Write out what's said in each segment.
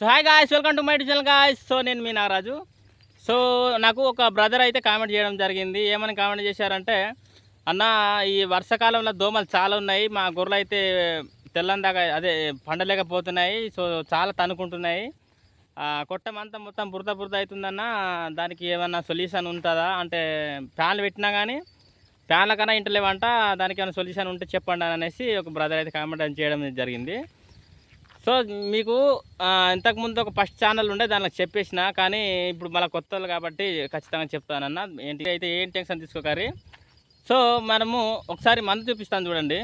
So hi guys welcome to my channel guys so నేను మీ Nagaraju. So నాకు ఒక బ్రదర్ అయితే కామెంట్ చేయడం జరిగింది. ఏమని కామెంట్ చేశారంటే అన్న ఈ వర్షాకాలంలో దోమలు చాలా ఉన్నాయి. మా గొర్రెలు అయితే తెల్లందాకా అదే పండలేకపోతున్నాయి. సో చాలా తనుకుంటున్నాయి. కొట్టమంతా మొత్తం బురద బురద అవుతుందన్న దానికి ఏమన్నా సొల్యూషన్ ఉంటుందా? అంటే ఫ్యాన్లు పెట్టినా కానీ ఫ్యాన్ల కన్నా ఇంటలేవంట. దానికి ఏమైనా సొల్యూషన్ ఉంటే చెప్పండి అని అనేసి ఒక బ్రదర్ అయితే కామెంట్ చేయడం జరిగింది. సో మీకు ఇంతకుముందు ఒక ఫస్ట్ ఛానల్ ఉండే దానికి చెప్పేసిన కానీ ఇప్పుడు మళ్ళీ కొత్త కాబట్టి ఖచ్చితంగా చెప్తానన్న. ఏంటి అయితే ఏం టెన్షన్ తీసుకోకరి సో మనము ఒకసారి మందు చూపిస్తాను చూడండి.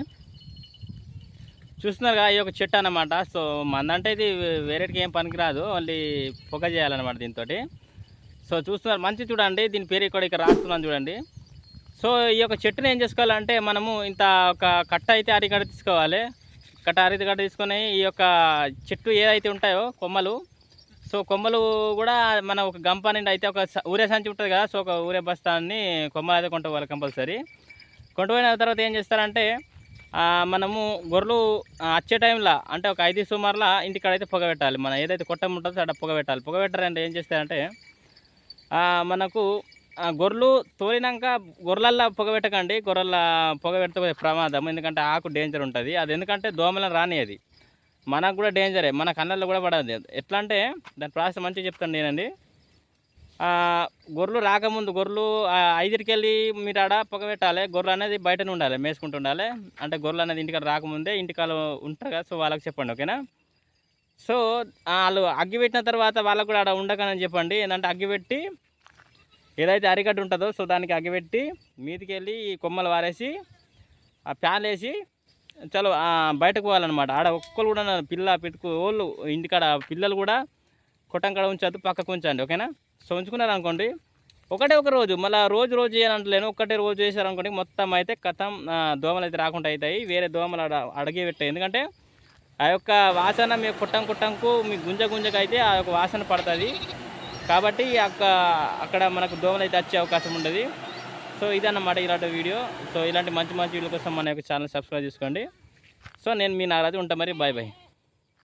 చూస్తున్నారుగా ఈ యొక్క చెట్టు అనమాట సో మంద అంటే ఇది వేరేటికి ఏం పనికిరాదు. ఓన్లీ పొగ చేయాలన్నమాట దీంతో సో చూస్తున్నారు మంచి చూడండి. దీని పేరు ఇక్కడ ఇక్కడ రాస్తున్నాను చూడండి. సో ఈ యొక్క చెట్టుని ఏం చేసుకోవాలంటే మనము ఇంత ఒక కట్ట అయితే అరికట్ట తీసుకోవాలి. కటారీది గడ్డ తీసుకొని ఈ యొక్క చెట్టు ఏదైతే ఉంటాయో కొమ్మలు సో కొమ్మలు కూడా మన ఒక గంప నుండి అయితే ఒక ఊరే సంచి ఉంటుంది కదా సో ఒక ఊరే బస్తాన్ని కొమ్మలు అయితే కొంటుకోవాలి కంపల్సరీ. కొంటుపోయిన తర్వాత ఏం చేస్తారంటే మనము గొర్రెలు వచ్చే టైంలో అంటే ఒక ఐదు సుమారులా ఇంటికాడ అయితే పొగ పెట్టాలి. మనం ఏదైతే కొట్టం ఉంటుందో అక్కడ పొగ పెట్టాలి. పొగ పెట్టారంటే ఏం చేస్తారంటే మనకు గొర్రెలు తోలినాక గొర్రెలల్లో పొగ పెట్టకండి. గొర్రెల పొగ పెడితే ప్రమాదం. ఎందుకంటే ఆకు డేంజర్ ఉంటుంది. అది ఎందుకంటే దోమలను రానియది. మనకు కూడా డేంజరే మన కళ్ళల్లో కూడా పడదు. ఎట్లా అంటే దాని ప్రాసెస్ మంచిగా చెప్తాను నేనండి. గొర్రెలు రాకముందు గొర్రెలు ఐదుకెళ్ళి మీరు ఆడ పొగ పెట్టాలి. గొర్రెలు అనేది బయటనే ఉండాలి మేసుకుంటూ ఉండాలి. అంటే గొర్రెలు అనేది ఇంటికాడ రాకముందే ఇంటికాడ ఉంటారు కదా. సో వాళ్ళకి చెప్పండి ఓకేనా? సో వాళ్ళు అగ్గి పెట్టిన తర్వాత వాళ్ళకు కూడా ఆడ ఉండకనని చెప్పండి. ఏంటంటే అగ్గి పెట్టి ఏదైతే అరిగడ్డ ఉంటుందో సో దానికి అగ్గిపెట్టి మీదికి వెళ్ళి ఈ కొమ్మలు వారేసి ఆ ఫ్యాన్ వేసి చలో బయటకు పోవాలన్నమాట. ఆడ ఒక్కరు కూడా పిల్ల పెట్టుకు వాళ్ళు ఇంటికాడ పిల్లలు కూడా కొట్టంకాడ ఉంచద్దు పక్కకు ఉంచండి ఓకేనా? సో ఉంచుకున్నారు అనుకోండి ఒకటే ఒక రోజు మళ్ళీ రోజు రోజు చేయాలంటలేను ఒక్కటే రోజు చేశారనుకోండి మొత్తం అయితే కథం దోమలు అయితే రాకుండా అవుతాయి వేరే దోమలు అడ అడిగే పెట్టాయి. ఎందుకంటే ఆ యొక్క వాసన మీ కుట్టం కుట్టంకు మీ గుంజ గుంజకు అయితే ఆ యొక్క వాసన పడుతుంది. కాబట్టి అక్క అక్కడ మనకు దోమలు అయితే వచ్చే అవకాశం ఉండదు. సో ఇదన్నమాట ఇలాంటి వీడియో. సో ఇలాంటి మంచి మంచి వీడియో కోసం మన యొక్క ఛానల్ సబ్స్క్రైబ్ చేసుకోండి. సో నేను మీ నారాజు ఉంటా మరి. Bye bye.